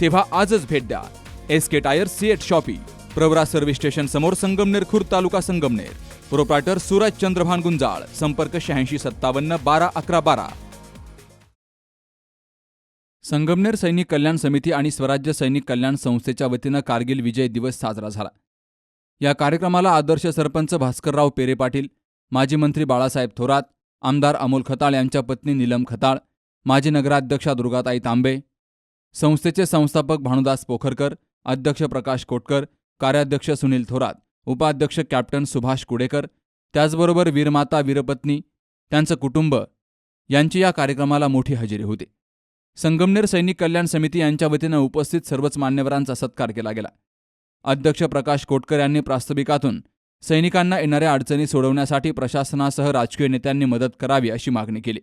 तेव्हा आजच भेट द्या. S K tyre CEAT shoppe Pravara service station समोर संगमनेर खुर्द तालुका संगमनेर. प्रोप्रायटर सूरज चंद्रभान गुंजाळ संपर्क शहाऐंशी सत्तावन्न बारा अकरा बारा. संगमनेर सैनिक कल्याण समिती आणि स्वराज्य सैनिक कल्याण संस्थेच्या वतीनं कारगिल विजय दिवस साजरा झाला. या कार्यक्रमाला आदर्श सरपंच भास्करराव पेरे पाटील माजी मंत्री बाळासाहेब थोरात आमदार अमोल खताळ यांच्या पत्नी नीलम खताळ माजी नगराध्यक्षा दुर्गाताई तांबे संस्थेचे संस्थापक भानुदास पोखरकर अध्यक्ष प्रकाश कोटकर कार्याध्यक्ष सुनील थोरात उपाध्यक्ष कॅप्टन सुभाष कुडेकर त्याचबरोबर वीरमाता वीरपत्नी त्यांचं कुटुंब यांची या कार्यक्रमाला मोठी हजेरी होती. संगमनेर सैनिक कल्याण समिती यांच्या वतीनं उपस्थित सर्वच मान्यवरांचा सत्कार केला गेला. अध्यक्ष प्रकाश कोटकर यांनी प्रास्ताविकातून सैनिकांना येणाऱ्या अडचणी सोडवण्यासाठी प्रशासनासह राजकीय नेत्यांनी मदत करावी अशी मागणी केली.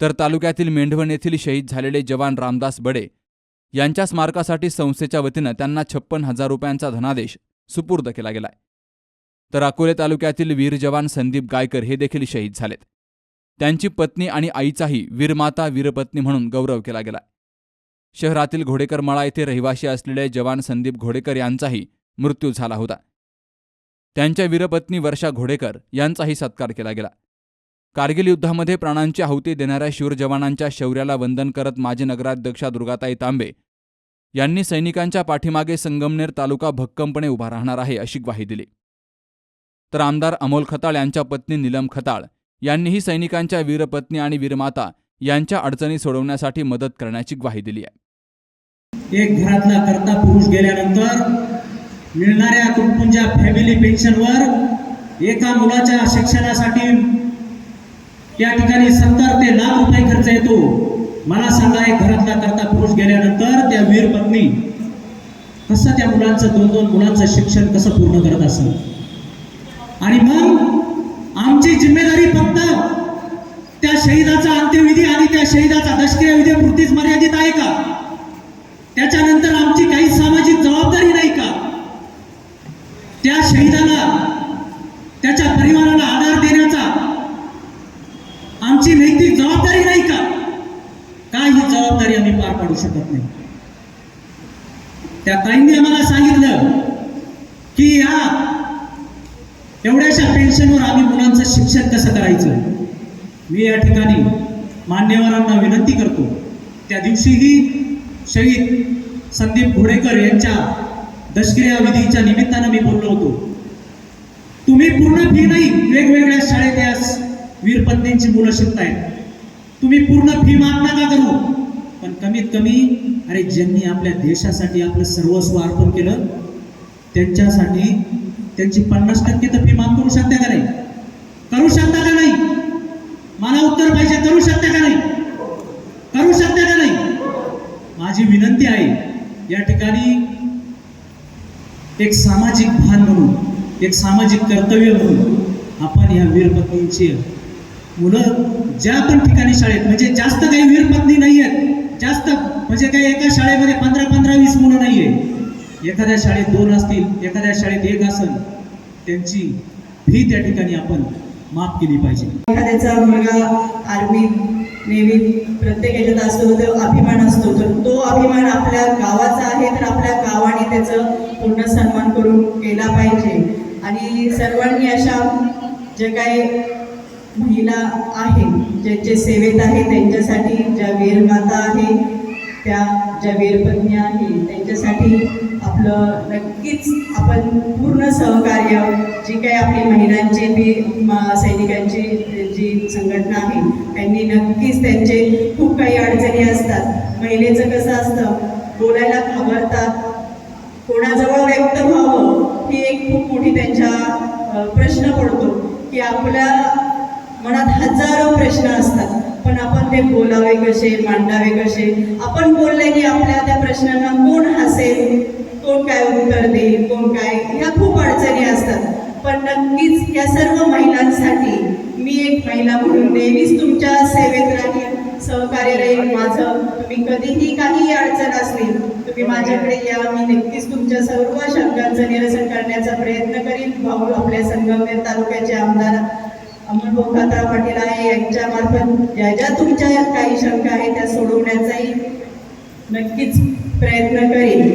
तर तालुक्यातील मेंढवण येथील शहीद झालेले जवान रामदास बडे यांच्या स्मारकासाठी संस्थेच्या वतीनं त्यांना छप्पन हजार रुपयांचा धनादेश सुपूर्द केला गेलाय. तर अकोले तालुक्यातील वीर जवान संदीप गायकर हे देखील शहीद झालेत. त्यांची पत्नी आणि आईचाही वीरमाता वीरपत्नी म्हणून गौरव केला गेला शहरातील घोडेकर मळा येथे रहिवाशी असलेले जवान संदीप घोडेकर यांचाही मृत्यू झाला होता. त्यांच्या वीरपत्नी वर्षा घोडेकर यांचाही सत्कार केला गेला. कारगिल युद्धामध्ये प्राणांची आहुती देणाऱ्या शूर जवानांच्या शौर्याला वंदन करत माजी नगराध्यक्षा दुर्गाताई तांबे यांनी सैनिकांच्या पाठीमागे संगमनेर तालुका भक्कमपणे उभा राहणार आहे अशी ग्वाही दिली. तर आमदार अमोल खताळ यांच्या पत्नी नीलम खताळ यांनीही सैनिकांच्या वीरपत्नी आणि वीरमाता यांच्या अडचणी सोडवण्यासाठी मदत करण्याची ग्वाही दिली आहे. एक घरातला करता पुरुष गेल्यानंतर मिळणाऱ्या तुटपुंच्या फॅमिली पेन्शनवर एका मुलाच्या शिक्षणासाठी त्या ठिकाणी सत्तर ते लाख रुपये खर्च येतो. मला सांगा एक घरातला करता पुरुष गेल्यानंतर त्या वीर पत्नी कसं त्या मुलांचं दोन दोन मुलांचं शिक्षण कसं पूर्ण करत असत आणि मग आमची जिम्मेदारी फक्त त्या शहीदाचा अंत्यविधी आणि त्या शहीदाचा दशक्रिया पुरतीच मर्यादित आहे का? त्याच्यानंतर आमची काही सामाजिक जबाबदारी नाही का? त्या शहीदाला त्याच्या परिवाराला आमची नैतिक जबाबदारी नाही का? काय ही जबाबदारी आम्ही पार पाडू शकत नाही. त्या ताईंनी आम्हाला सांगितलं की या एवढ्याशा पेन्शनवर आम्ही मुलांचं शिक्षण कसं करायचं? मी या ठिकाणी मान्यवरांना विनंती करतो. त्या दिवशीही शहीद संदीप घोडेकर यांच्या दशक्रिया विधीच्या निमित्तानं मी बोललो होतो. तुम्ही पूर्ण फी नाही वेगवेगळ्या शाळेत या वीरपत्नींची मुलं शिकतायत. तुम्ही पूर्ण फी माफ नका करू. पण कमीत कमी अरे ज्यांनी आपल्या देशासाठी आपलं सर्वस्व अर्पण केलं त्यांच्यासाठी त्यांची पन्नास टक्के तर फी माफ करू शकता का नाही? करू शकता का नाही? मला उत्तर पाहिजे करू शकता का नाही? करू शकता का नाही? माझी विनंती आहे या ठिकाणी एक सामाजिक भान म्हणून एक सामाजिक कर्तव्य म्हणून आपण या वीरपत्नींची मुलं ज्या पण ठिकाणी शाळेत म्हणजे जास्त काही वीरपत्नी नाही आहेत जास्त म्हणजे काही एका शाळेमध्ये पंधरा पंधरा वीस मुलं नाही आहे एखाद्या शाळेत दोन असतील एखाद्या शाळेत एक असेल त्यांची फी त्या ठिकाणी आपण माफ केली पाहिजे. एखाद्याचा मुलगा आर्मी नेहमी प्रत्येक याच्यात असतो तो अभिमान असतो तर तो अभिमान आपल्या गावाचा आहे तर आपल्या गावाने त्याचं पूर्ण सन्मान करून केला पाहिजे. आणि सर्वांनी अशा जे काही महिला आहेत ज्यांचे सेवेत आहे त्यांच्यासाठी ज्या वीरमाता आहे. त्या ज्या वीरपत्नी आहे. त्यांच्यासाठी आपलं नक्कीच आपण पूर्ण सहकार्य जी काही आपली महिलांची बी सैनिकांची जी संघटना आहे त्यांनी नक्कीच त्यांचे खूप काही अडचणी असतात. महिलेचं कसं असतं बोलायला घाबरतात. कोणाजवळ व्यक्त व्हावं ही एक खूप मोठी त्यांच्या प्रश्न पडतो. की आपल्या मनात हजारो प्रश्न असतात. पण आपण ते बोलावे कसे मांडावे कसे? आपण बोलले की आपल्या त्या प्रश्नांना कोण हसेल? कोण काय उत्तर देईल? कोण काय? ह्या खूप अडचणी असतात. पण नक्कीच या सर्व महिलांसाठी मी एक महिला म्हणून नेहमीच तुमच्या सेवेत राहील सहकार्य राहील माझं तुम्ही कधीही काही अडचण असली तुम्ही माझ्याकडे या. मी नक्कीच तुमच्या सर्व शंकांचं निरसन करण्याचा प्रयत्न करीन. भाऊ आपल्या संगमनेर तालुक्याचे आमदार अमोल भाऊ पाटील आहे यांच्या मार्फत ज्या ज्या तुमच्या काही शंका आहेत त्या सोडवण्याचाही नक्कीच प्रयत्न करीन.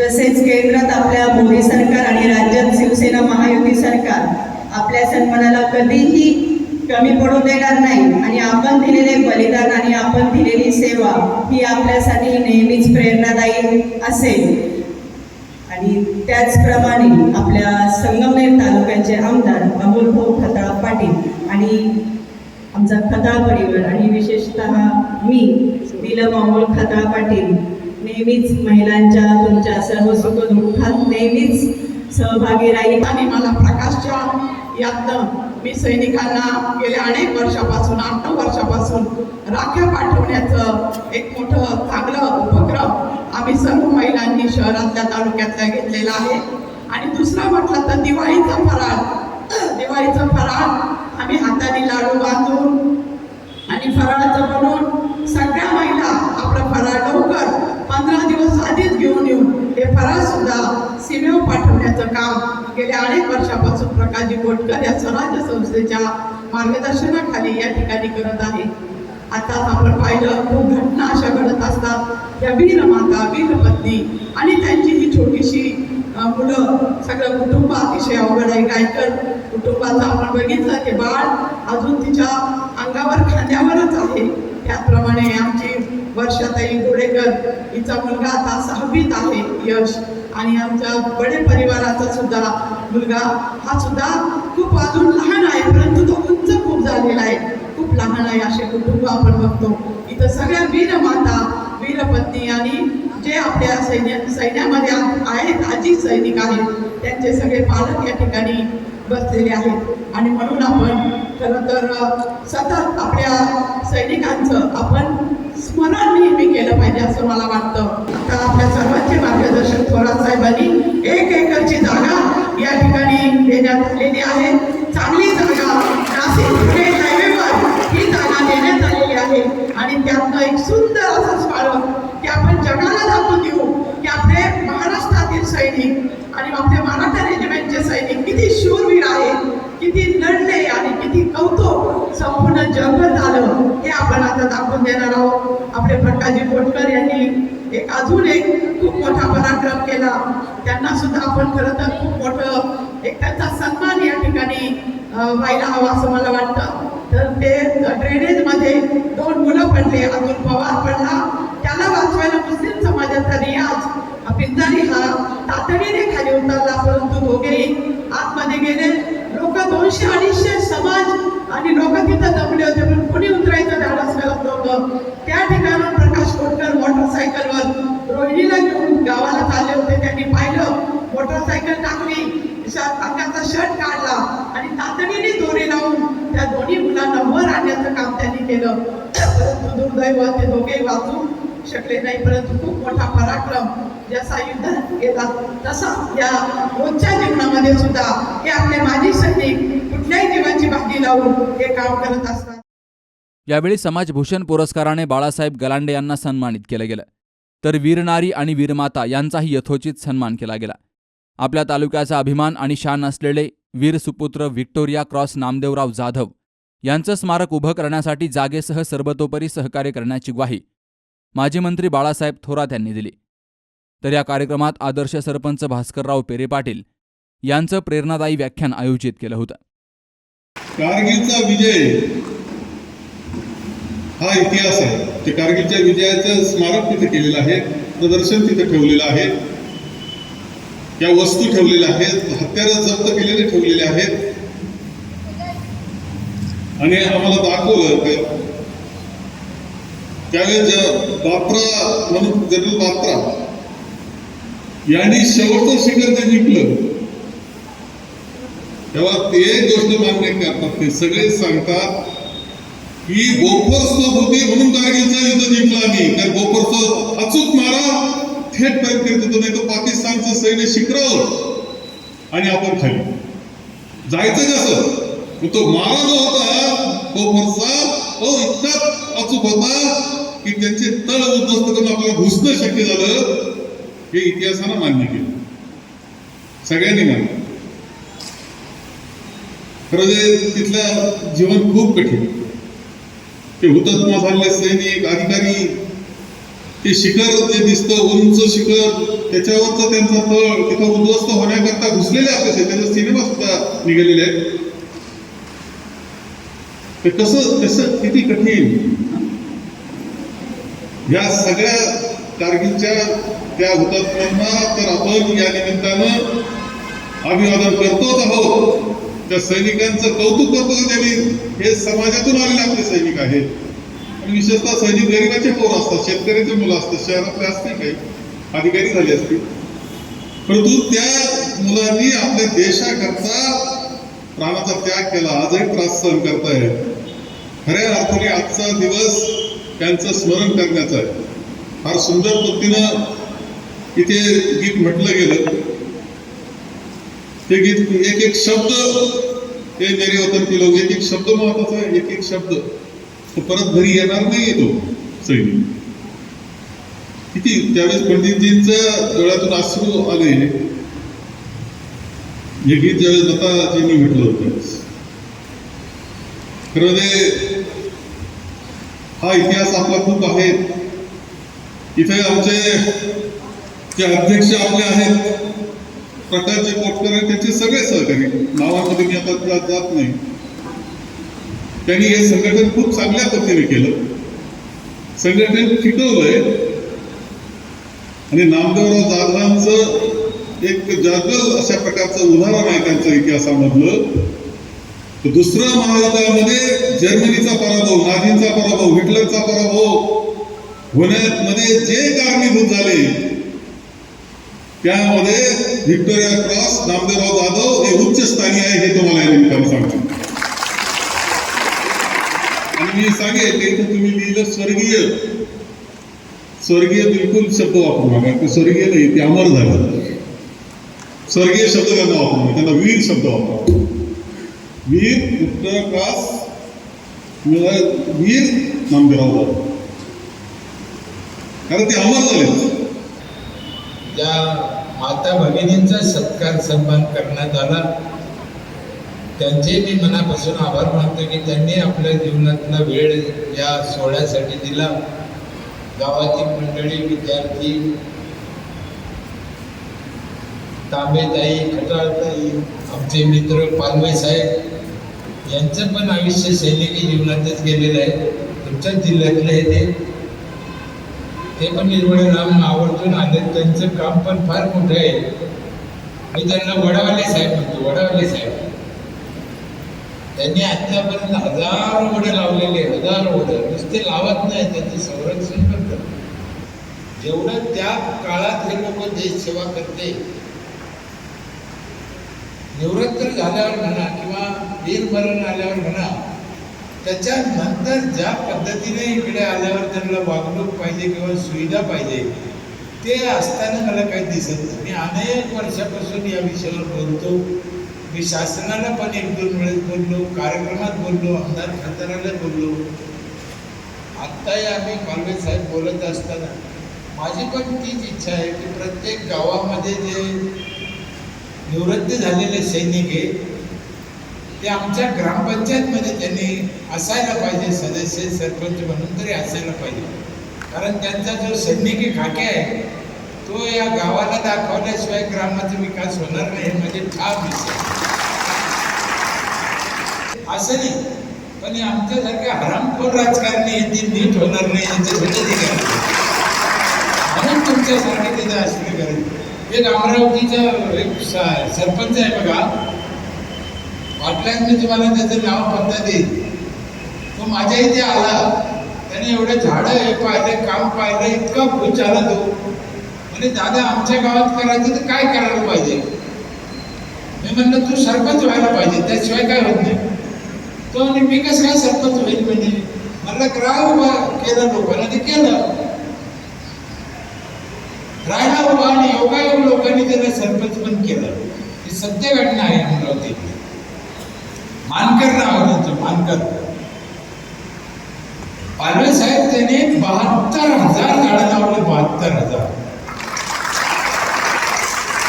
तसेच केंद्रात आपल्या मोदी सरकार आणि राज्यात शिवसेना महायुती सरकार आपल्या सन्मानाला कधीही कमी पडू देणार नाही आणि आपण दिलेले बलिदान आणि आपण दिलेली सेवा ही आपल्यासाठी नेहमीच प्रेरणादायी असेल. आणि त्याचप्रमाणे आपल्या संगमनेर तालुक्याचे आमदार अमोल भाऊ खताळ पाटील आणि आमचा खताळ परिवार आणि विशेषतः मी नीलम अमोल खताळ पाटील नेहमीच महिलांच्या तुमच्या सर्व सुखदुःखात नेहमीच सहभागी राहील. आणि मला प्रकाशच्या यातनं मी सैनिकांना गेल्या अनेक वर्षापासून आठ नऊ वर्षापासून राख्या पाठवण्याचं एक मोठं चांगलं उपक्रम आम्ही सर्व महिलांनी शहरातल्या तालुक्यातल्या घेतलेला आहे. आणि दुसरा म्हटलं तर दिवाळीचा फराळ. दिवाळीचा फराळ आम्ही हाताने लाडू बांधून आणि फराळाचं बनवून सगळ्या महिला आपलं फराळ लवकर पंधरा दिवस आधीच घेऊन येऊन हे सुद्धा सीमेवर पाठवण्याचं काम गेल्या अनेक वर्षापासून प्रकाशजी गोटकर या स्वराज्य संस्थेच्या मार्गदर्शनाखाली या ठिकाणी करत आहे आता आपण पाहिलं खूप घटना अशा घडत असतात. त्या वीर माता वीर पत्नी आणि त्यांची ही छोटीशी मुलं सगळं कुटुंब अतिशय अवघड आहे. गायकर कुटुंबाचं आपण बघितलं की बाळ अजून तिच्या अंगावर खांद्यावरच आहे. त्याचप्रमाणे आमची वर्षाताई गोडेकर हिचा मुलगा आता सहावीत आहे यश. आणि आमच्या बडे परिवाराचा सुद्धा मुलगा हा सुद्धा खूप अजून लहान आहे परंतु तो उंच खूप झालेला आहे. खूप लहान आहे असे कुटुंब आपण बघतो. इथं सगळ्या वीर माता वीरपत्नी आणि जे आपल्या सैन्य सैन्यामध्ये आहेत आजी सैनिक आहेत त्यांचे सगळे पालक या ठिकाणी बसलेले आहेत. आणि म्हणून आपण खरं तर सतत आपल्या सैनिकांचं आपण स्मरण नेहमी केलं पाहिजे असं मला वाटतं. आता आपल्या सर्वांचे मार्गदर्शन थोरात साहेबांनी एक एकरची जागा या ठिकाणी देण्यात आलेली आहे. चांगली जागा नाशिक पुणे हायवेवर ही जागा देण्यात आलेली आहे. आणि त्यातनं एक सुंदर असं स्मारक की आपण जगाला दाखवून देऊ की आपले महाराष्ट्रातील सैनिक आणि आपले मराठा रेजिमेंटचे सैनिक किती शूरवीर आहेत किती लढले आणि किती कौतुक आपण आता दाखवून देणार आहोत. आपले प्रकाशजी कोटकर यांनी एक अजून एक खूप मोठा पराक्रम केला. त्यांना सुद्धा आपण खरं तर खूप मोठं एक त्यांचा सन्मान या ठिकाणी व्हायला हवा असं मला वाटतं. तर ते ड्रेनेजमध्ये दोन मुलं पडले अजून पवार पडला. त्याला वाचवायला मुस्लिम समाजाचा रियाज. पिंजारी हा तातडीने खाली उतरला परंतु दोघेही आतमध्ये गेले. लोक दोनशे अडीचशे समाज आणि लोक तिथं जमले होते पण कुणी उतरायचं धाडस करत नव्हतं. त्या ठिकाणी प्रकाश कोटकर मोटरसायकलवर रोहिणीला घेऊन गावाला चालले होते. त्यांनी पाहिलं मोटरसायकल टाकली शर्ट अंगाचा शर्ट काढला आणि तातडीने दोरी लावून त्या दोन्ही मुलांना वर आणण्याचं काम त्यांनी केलं. परंतु दुर्दैव ते दोघेही वाचून शकले नाही परंतु खूप मोठा पराक्रम जसा युद्धात केला तसा या रोजच्या जीवनामध्ये सुद्धा हे आपले माजी सैनिक कुठल्याही जीवाची भागी लावून हे काम करत असतात. यावेळी समाजभूषण पुरस्काराने बाळासाहेब गलांडे यांना सन्मानित केलं गेलं. तर वीरनारी आणि वीरमाता यांचाही यथोचित सन्मान केला गेला. आपल्या तालुक्याचा अभिमान आणि शान असलेले वीर सुपुत्र व्हिक्टोरिया क्रॉस नामदेवराव जाधव यांचं स्मारक उभं करण्यासाठी जागेसह सर्वतोपरी सहकार्य करण्याची ग्वाही माजी मंत्री बाळासाहेब थोरात यांनी दिली. तर या कार्यक्रमात आदर्श सरपंच भास्करराव पेरे पाटील यांचं प्रेरणादायी व्याख्यान आयोजित केलं होतं. कारगिलचा विजय हा इतिहास आहे. ते कारगिलच्या विजयाचं स्मारक तिथे केलेलं आहे प्रदर्शन तिथे ठेवलेलं आहे. त्या वस्तू ठेवलेल्या आहेत हत्यारं जप्त केलेले ठेवलेले आहेत. आणि आम्हाला दाखवलं त्याने त्यावेळेस बात्रा म्हणून जनरल बापरा यांनी शेवटचं शिखर ते जिंकलं. तेव्हा ते एक गोष्ट मान्य करतात ते सगळे सांगतात की बोफोर्स होती म्हणून कारगिलचा युद्ध जिंकला आम्ही. कारण बोफोर्स अचूक मारा थेट पर्यंत करत होतो नाही तर पाकिस्तानचं सैन्य शिखरावर आणि आपण खाली. जायचं कसं? तो मारा जो होता बोफोर्सचा तो इतका अचूक होता. की त्यांचे तळ उद्ध्वस्त करून आपल्याला घुसणं शक्य झालं हे इतिहासानं मान्य केलं. सगळ्यांनी मान्य खरं जे तिथलं जीवन खूप कठीण. ते हुतात्मा झालेले सैनिक अधिकारी ते शिखर जे दिसतं उंच शिखर त्याच्यावरचा त्यांचा तळ तिथं उद्ध्वस्त होण्याकरता घुसलेले अपेक्षा त्याचा सिनेमा सुद्धा निघालेले आहेत. ते कसं कसं किती कठीण. या सगळ्या कारगिलच्या त्या हुतात्म्यांना तर आपण या निमित्तानं अभिवादन करतोच आहोत. त्या सैनिकांचं कौतुक करतो त्यांनी हे समाजातून आलेले आपले सैनिक आहेत. आणि विशेषतः सैनिक गरिबाचे पोर असतात शेतकऱ्याचे मुलं असतात शहरातले असते काही अधिकारी झाले असतील. परंतु त्या मुलांनी आपल्या देशाकरता प्राणाचा त्याग केला. आजही त्रास सहन करतायत. खऱ्या अर्थाने आजचा दिवस त्यांचं स्मरण करण्याचं आहे. फार सुंदर पद्धतीनं इथे गीत म्हटलं गेलं. ते गीत एक एक शब्द ते जरी होतं की लोक एक एक शब्द महत्त्वाचा आहे एक एक शब्द. तो परत घरी येणार नाही तो सैनिक. किती? त्यावेळेस पंडितजींच्या डोळ्यातून अश्रू आले. हे गीत ज्यावेळेस दत्ताजींनी म्हटलं होतं. खरं ते हा इतिहास आपला खूप आहे. इथे आमचे जे अध्यक्ष आपले आहेत प्रकारचे कोटकर त्यांचे सगळे सहकारी नावामध्ये मी आता जात नाही. त्यांनी हे संघटन खूप चांगल्या पद्धतीने केलं. संघटन टिकवलंय आणि नामदेवराव जाधवांचं एक जागल अशा प्रकारचं उदाहरण आहे त्यांच्या इतिहासामधलं. दुसऱ्या महायुद्धामध्ये जर्मनीचा पराभव नाझींचा पराभव हिटलरचा पराभव होण्यामध्ये जे कारणीभूत झाले त्यामध्ये व्हिक्टोरिया क्रॉस नामदेवराव जाधव हे उच्च स्थानी आहे हे तुम्हाला या निमित्तानं सांगतो. आणि मी सांगेन ते तुम्ही लिहिलं स्वर्गीय. स्वर्गीय बिलकुल शब्द वापरू नका ते स्वर्गीय नाही ते अमर झालं. स्वर्गीय शब्द त्यांना वापरू नका त्यांना वीर शब्द वापरा. वीर व्हिक्टोरिया क्रॉस वीर नामदेवराव कारण ते अमर झाले त्या माता भगिनींचा सत्कार सन्मान करण्यात आला. त्यांचे मी मनापासून आभार मानतो की त्यांनी आपल्या जीवनातला वेळ या सोहळ्यासाठी दिला. गावातील मंडळी विद्यार्थी तांबेताई खटाळताई आमचे मित्र पालवे साहेब यांचं पण आयुष्य सैनिकी जीवनातच गेलेलं आहे. तुमच्याच जिल्ह्यातले आहे ते. ते पण निर्वळ नाम आवर्जून आले त्यांचं काम पण फार मोठं आहे. मी त्यांना वडावाले साहेब म्हणतो वडावाले साहेब. त्यांनी आतापर्यंत हजारो वडं लावलेले हजारो वडं. नुसते लावत नाही त्यांचं संरक्षण पण करतात. जेवढं त्या काळात हे लोक देश सेवा करते निवृत्त झाल्यावर म्हणा किंवा वीरमरण आल्यावर म्हणा त्याच्यानंतर ज्या पद्धतीने इकडे आल्यावर त्यांना वागणूक पाहिजे किंवा सुविधा पाहिजे ते असताना मला काही दिसत नाही. मी अनेक वर्षापासून या विषयावर बोलतो. मी शासनाला पण एक दोन वेळेस बोललो कार्यक्रमात बोललो आमदार खासदाराला बोललो. आत्ताही आम्ही पालवे साहेब बोलत असताना माझी पण तीच इच्छा आहे की प्रत्येक गावामध्ये जे निवृत्त झालेले सैनिक आहे ते आमच्या ग्रामपंचायतमध्ये त्यांनी असायला पाहिजे सदस्य सरपंच म्हणून तरी असायला पाहिजे. कारण त्यांचा जो सैनिकी खाके आहे तो या गावाला दाखवल्याशिवाय ग्रामाचा विकास होणार नाही म्हणजे ठाम विषय असं नाही पण आमच्यासारख्या हरामखोर राजकारणी येतील नीट होणार नाही यांच्यासाठी ते म्हणून तुमच्यासारखे तिथे असणे करेल एक अमरावतीचा एक सरपंच आहे बघा वाटल्यास मी तुम्हाला त्याचं नाव पत्ता देईल तो माझ्या इथे आला. त्याने एवढे झाडं हे पाहिले काम पाहिलं इतका खुश झाला तो. म्हणजे दादा आमच्या गावात करायचं तर काय करायला पाहिजे? मी म्हणलं तू सरपंच व्हायला पाहिजे त्याशिवाय काय होत नाही. तो आणि मी कसं काय सरपंच होईल म्हणजे म्हणलं ग्राह उभा केलं लोकांना ते केलं. राहिला उभा आणि योगायोग लोकांनी त्याला सरपंच पण केलं. ही सत्य घटना आहे अमरावती मानकर नाव त्यांचं मानकर पालवे साहेब त्याने बहात्तर हजार झाडं लावले बहात्तर हजार.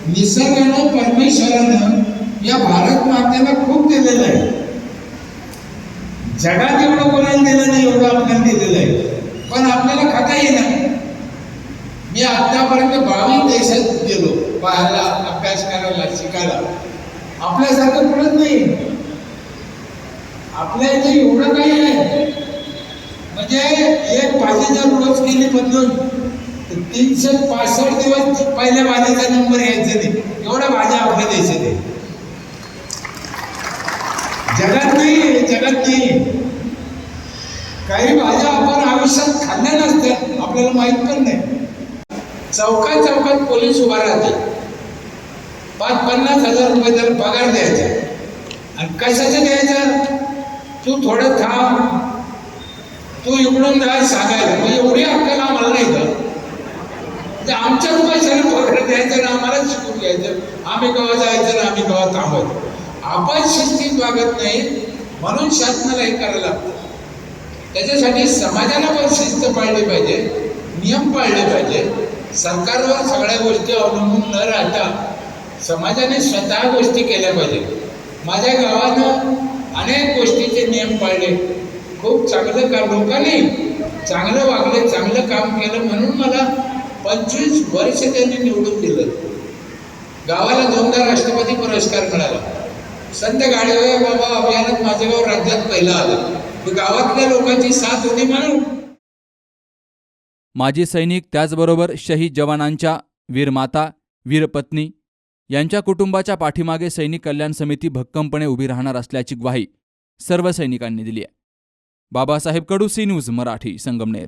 निसर्गानं परमेश्वरानं या भारत मातेला खूप दिलेलं आहे. जगात एवढं कोणाला दिलं नाही एवढं आपल्याला दिलेलं आहे. पण आपल्याला खाता येणार मी आतापर्यंत बावीस देशात गेलो पाहायला अभ्यास करायला शिकायला. आपल्यासारखं पडत नाही. आपल्या इथे एवढं काही नाही. म्हणजे एक भाजी जर रोज केली बदलून. तर तीनशे पासष्ट दिवस पहिल्या भाजीचा नंबर यायचा नाही एवढ्या भाज्या आपल्या द्यायचे ते जगात नाही जगात नाही. काही भाज्या आपण आयुष्यात खाल्ल्या नसत्या आपल्याला माहीत पण नाही. चौकात चौकात पोलीस उभा राहते पाच पन्नास हजार रुपये त्याला पगार द्यायचा. आणि कशाचं द्यायचं? तू थोडं थांब. तू इकडून जाय सांगायला. मग एवढी अक्कल आम्हाला नाही तर म्हणजे आमच्या आमच्याच पैशाने द्यायचं ना आम्हाला शिकून घ्यायचं. आम्ही केव्हा जायचं ना आम्ही गावात थांबायचं आपण शिस्तीत वागत नाही म्हणून शासनाला हे करायला लागतं. त्याच्यासाठी समाजाला पण शिस्त पाळली पाहिजे नियम पाळले पाहिजे. सरकारवर सगळ्या गोष्टी अवलंबून न राहता समाजाने स्वतः गोष्टी केल्या पाहिजे. माझ्या गावानं अनेक गोष्टीचे नियम पाळले. खूप चांगलं काम. लोकांनी चांगलं वागले चांगलं काम केलं म्हणून मला पंचवीस वर्ष त्यांनी निवडून दिलं. गावाला दोनदा राष्ट्रपती पुरस्कार मिळाला. संत गाडवे बाबा अभियानात माझं गाव राज्यात पहिलं आलं. मी गावातल्या लोकांची साथ होती म्हणून. माजी सैनिक त्याचबरोबर शहीद जवानांच्या वीरमाता वीरपत्नी यांच्या कुटुंबाच्या पाठीमागे सैनिक कल्याण समिती भक्कमपणे उभी राहणार असल्याची ग्वाही सर्व सैनिकांनी दिली आहे. Babasaheb Kadu C news Marathi Sangamner.